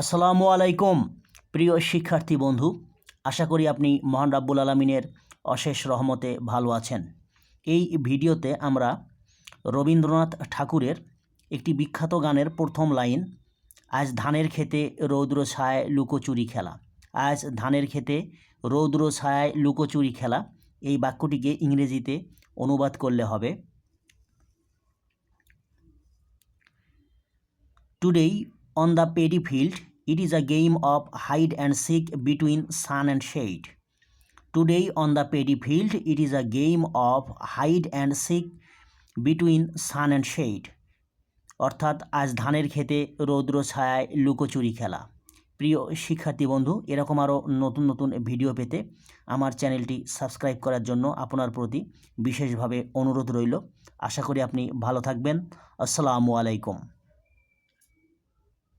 আসসালামু আলাইকুম, প্রিয় শিক্ষার্থী বন্ধু। আশা করি আপনি মহান রাব্বুল আলমিনের অশেষ রহমতে ভালো আছেন। এই ভিডিওতে আমরা রবীন্দ্রনাথ ঠাকুরের একটি বিখ্যাত গানের প্রথম লাইন, আজ ধানের খেতে রৌদ্র ছায় লুকোচুরি খেলা। আজ ধানের খেতে রৌদ্র ছায় লুকোচুরি খেলা। এই বাক্যটিকে ইংরেজিতে অনুবাদ করলে হবে, Today on the paddy field, it is a game of hide and seek between sun and shade. Today on the paddy field, it is a game of hide and seek between sun and shade. অর্থাৎ আজ ধানের খেতে রৌদ্র ছায়ায় লুকোচুরি খেলা প্রিয় শিক্ষার্থী বন্ধু এরকম আরও নতুন নতুন ভিডিও পেতে আমার চ্যানেলটি সাবস্ক্রাইব করার জন্য আপনার প্রতি বিশেষভাবে অনুরোধ রইল আশা করি আপনি ভালো থাকবেন আসসালামু আলাইকুম